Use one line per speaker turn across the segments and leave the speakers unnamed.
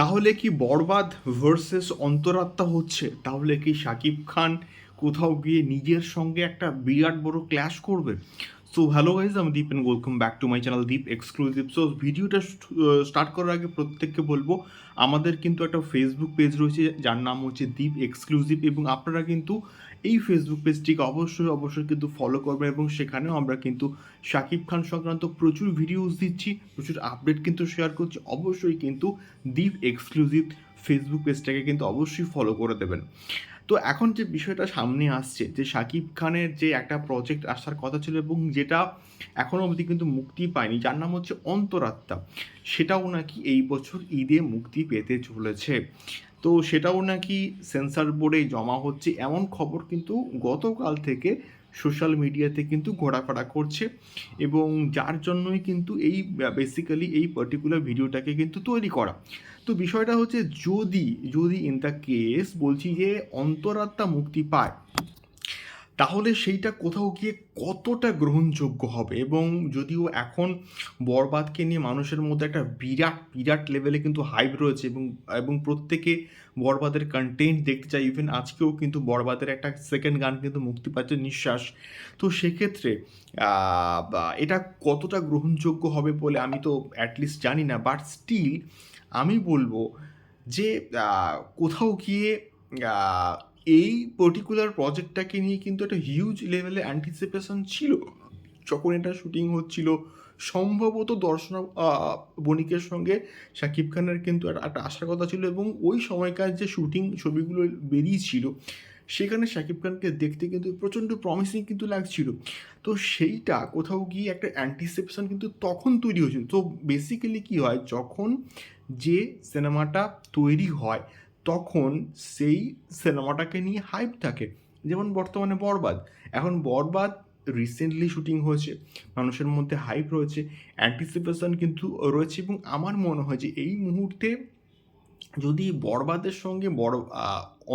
তাহলে কি বরবাদ ভার্সেস অন্তরাত্মা হচ্ছে? তাহলে কি শাকিব খান কোথাও গিয়ে নিজের সঙ্গে একটা বিরাট বড় ক্ল্যাশ করবে। সো হ্যালো গাইজ আমি Deep and welcome back to my channel Deep exclusive so ভিডিওটা স্টার্ট করার আগে প্রত্যেককে বলব, আমাদের কিন্তু একটা ফেসবুক পেজ রয়েছে, যার নাম হচ্ছে দীপ এক্সক্লুসিভ এবং আপনারা কিন্তু এই ফেসবুক পেজটিকে অবশ্যই অবশ্যই কিন্তু ফলো করবেন এবং সেখানেও আমরা কিন্তু শাকিব খান সংক্রান্ত প্রচুর ভিডিওস দিচ্ছি, প্রচুর আপডেট কিন্তু শেয়ার করছি। অবশ্যই কিন্তু দীপ এক্সক্লুসিভ ফেসবুক পেজটাকে কিন্তু অবশ্যই ফলো করে দেবেন। তো এখন যে বিষয়টা সামনে আসছে, যে শাকিব খানের যে একটা প্রজেক্ট আসার কথা ছিল এবং যেটা এখনও অবধি কিন্তু মুক্তি পায়নি, যার নাম হচ্ছে অন্তরাত্মা, সেটাও নাকি এই বছর ঈদে মুক্তি পেতে চলেছে। তো সেটাও নাকি সেন্সার বোর্ডে জমা হচ্ছে, এমন খবর কিন্তু গতকাল থেকে সোশ্যাল মিডিয়াতে কিন্তু ঘোরাফেরা করছে এবং যার জন্যই কিন্তু এই বেসিক্যালি এই পার্টিকুলার ভিডিওটাকে কিন্তু তৈরি করা। তো বিষয়টা হচ্ছে যদি যদি ইন দ্য কেস বলছি যে অন্তরাত্মা মুক্তি পায় তাহলে সেইটা কোথাও গিয়ে কতটা গ্রহণযোগ্য হবে? এবং যদিও এখন বরবাদকে নিয়ে মানুষের মধ্যে একটা বিরাট বিরাট লেভেলে কিন্তু হাইপ রয়েছে এবং এবং প্রত্যেকে বরবাদের কন্টেন্ট দেখতে চায়। ইভেন আজকেও কিন্তু বরবাদের একটা সেকেন্ড গান কিন্তু মুক্তি পাচ্ছে নিঃশ্বাস। তো সেক্ষেত্রে এটা কতটা গ্রহণযোগ্য হবে বলে আমি তো অ্যাটলিস্ট জানি না। বাট স্টিল আমি বলব যে কোথাও গিয়ে এই পার্টিকুলার প্রজেক্টটাকে নিয়ে কিন্তু একটা হিউজ লেভেলে অ্যান্টিসিপেশন ছিল। যখন এটা শুটিং হচ্ছিল, সম্ভবত দর্শনা বণিকের সঙ্গে শাকিব খানের কিন্তু একটা একটা আসার কথা ছিল এবং ওই সময়কার যে শুটিং ছবিগুলো বেরিয়েছিল, সেখানে শাকিব খানকে দেখতে কিন্তু প্রচণ্ড প্রমিসিং কিন্তু লাগছিল। তো সেইটা কোথাও গিয়ে একটা অ্যান্টিসিপেশন কিন্তু তখন তৈরি হয়েছিল। তো বেসিক্যালি কী হয়, যখন যে সিনেমাটা তৈরি হয় তখন সেই সিনেমাটাকে নিয়ে হাইপ থাকে। যেমন বর্তমানে বরবাদ। এখন বরবাদ রিসেন্টলি শুটিং হয়েছে, মানুষের মধ্যে হাইপ রয়েছে অ্যান্টিসিপেশন কিন্তু রয়েছে এবং আমার মনে হয় যে এই মুহূর্তে যদি বরবাদের সঙ্গে বড়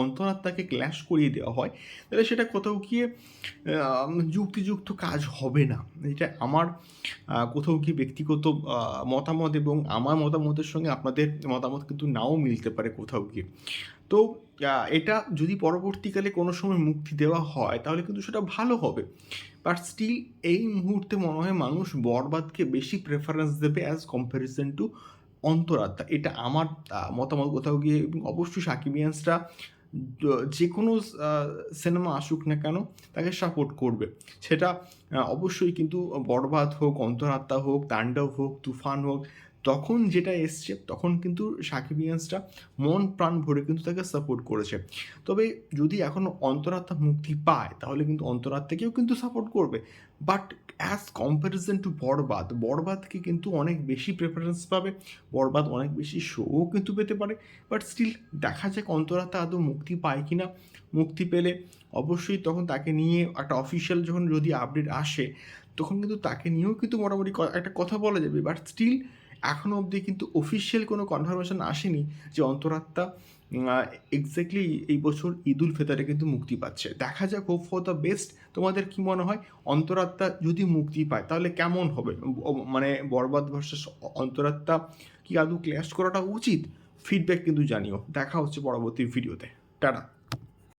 অন্তরাত্মাকে ক্ল্যাশ করিয়ে দেওয়া হয়, তাহলে সেটা কোথাও গিয়ে যুক্তিযুক্ত কাজ হবে না। এটা আমার কোথাও গিয়ে ব্যক্তিগত মতামত এবং আমার মতামতের সঙ্গে আপনাদের মতামত কিন্তু নাও মিলতে পারে কোথাও গিয়ে। তো এটা যদি পরবর্তীকালে কোনো সময় মুক্তি দেওয়া হয়, তাহলে কিন্তু সেটা ভালো হবে। বাট স্টিল এই মুহূর্তে মনে হয় মানুষ বরবাদকে বেশি প্রেফারেন্স দেবে অ্যাজ কম্প্যারিজন টু অন্তরাত্মা। এটা আমার মতামত কোথাও গিয়ে এবং অবশ্যই সাকিবিয়ান্সরা যে কোনো সিনেমা আসুক না কেন তাকে সাপোর্ট করবে। সেটা অবশ্যই কিন্তু বরবাদ হোক, অন্তরাত্মা হোক, তাণ্ডব হোক, তুফান হোক তখন যেটা এসছে, তখন কিন্তু সাকিবিয়ান্সরা মন প্রাণ ভরে কিন্তু তাকে সাপোর্ট করেছে। তবে যদি এখনও অন্তরাত্মা মুক্তি পায়, তাহলে কিন্তু অন্তরাত্মাকেও কিন্তু সাপোর্ট করবে। But as comparison to Borbaad, বরবাদকে কিন্তু অনেক বেশি প্রেফারেন্স পাবে, বরবাদ অনেক বেশি শোও কিন্তু পেতে পারে। বাট স্টিল দেখা যাক অন্তরাত্মা আদৌ মুক্তি পায় কি না মুক্তি পেলে অবশ্যই তখন তাকে নিয়ে একটা অফিসিয়াল যখন যদি আপডেট আসে, তখন কিন্তু তাকে নিয়েও কিন্তু মোটামুটি একটা কথা বলা যাবে। বাট স্টিল এখনও অবধি কিন্তু অফিসিয়াল কোনো কনফার্মেশন আসেনি যে অন্তরাত্মা এক্স্যাক্টলি এই বছর ঈদ উল ফিতরে কিন্তু মুক্তি পাচ্ছে। দেখা যাক হোপ ফর দ্য বেস্ট তোমাদের কি মনে হয়? অন্তরাত্মা যদি মুক্তি পায়, তাহলে কেমন হবে? মানে বরবাদ ভার্সেস অন্তরাত্মা কি আদৌ ক্ল্যাশ করাটা উচিত? ফিডব্যাক কিন্তু জানিও। দেখা হচ্ছে পরবর্তী ভিডিওতে টাটা।